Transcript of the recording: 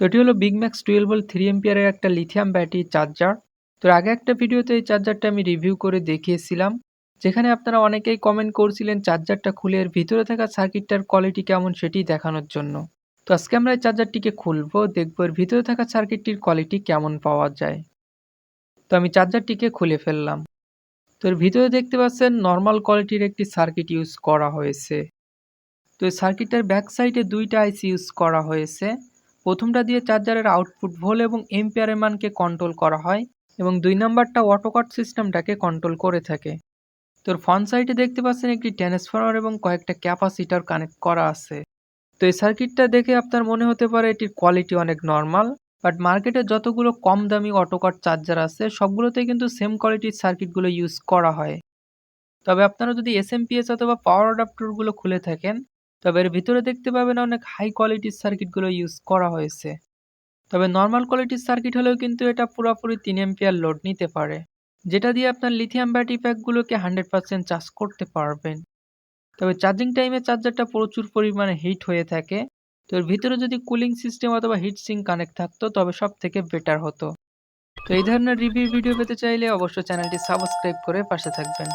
তো এটি হলো big max twelve volt three এম্পিয়ারের একটা লিথিয়াম ব্যাটারি চার্জার তো আগে একটা ভিডিওতে এই চার্জারটা আমি রিভিউ করে দেখিয়েছিলাম। যেখানে আপনারা অনেকেই কমেন্ট করছিলেন চার্জারটা খুলে এর ভিতরে থাকা সার্কিটটার কোয়ালিটি কেমন সেটি দেখানোর জন্য। তো আজকে আমরা এই চার্জারটিকে খুলবো, দেখব এর ভিতরে থাকা সার্কিটটির কোয়ালিটি কেমন পাওয়া যায়। তো আমি চার্জারটিকে খুলে ফেললাম। তো এর ভিতরে দেখতে পাচ্ছেন নর্মাল কোয়ালিটির একটি সার্কিট ইউজ করা হয়েছে। তো এই সার্কিটের ব্যাক সাইডে দুইটা আইসি ইউজ করা হয়েছে। প্রথমটা দিয়ে চার্জারের আউটপুট ভোল এবং এম্পিয়ারের মানকে কন্ট্রোল করা হয় এবং দুই নাম্বারটা অটোকাট সিস্টেমটাকে কন্ট্রোল করে থাকে। তোর ফ্রন্ট সাইডে দেখতে পাচ্ছেন একটি ট্রান্সফর্মার এবং কয়েকটা ক্যাপাসিটার কানেক্ট করা আছে। তো এই সার্কিটটা দেখে আপনার মনে হতে পারে এটির কোয়ালিটি অনেক নর্মাল বাট মার্কেটে যতগুলো কম দামি অটোকাট চার্জার আছে, সবগুলোতেই কিন্তু সেম কোয়ালিটির সার্কিটগুলো ইউজ করা হয়। তবে আপনারা যদি এসএমপিএস অথবা পাওয়ার অ্যাডাপ্টারগুলো খুলে থাকেন তবে এর ভিতরে দেখতে পাবেন অনেক হাই কোয়ালিটির সার্কিটগুলো ইউজ করা হয়েছে। তবে নর্মাল কোয়ালিটির সার্কিট হলেও কিন্তু এটা পুরোপুরি তিন এম্পিয়ার লোড নিতে পারে, যেটা দিয়ে আপনার লিথিয়াম ব্যাটারি প্যাকগুলোকে হান্ড্রেড পার্সেন্ট চার্জ করতে পারবেন। তবে চার্জিং টাইমে চার্জারটা প্রচুর পরিমাণে হিট হয়ে থাকে, তো এর ভিতরে যদি কুলিং সিস্টেম অথবা হিট সিং কানেক্ট থাকতো, তবে সব থেকে বেটার হতো। তো এই ধরনের রিভিউ ভিডিও পেতে চাইলে অবশ্যই চ্যানেলটি সাবস্ক্রাইব করে পাশে থাকবেন।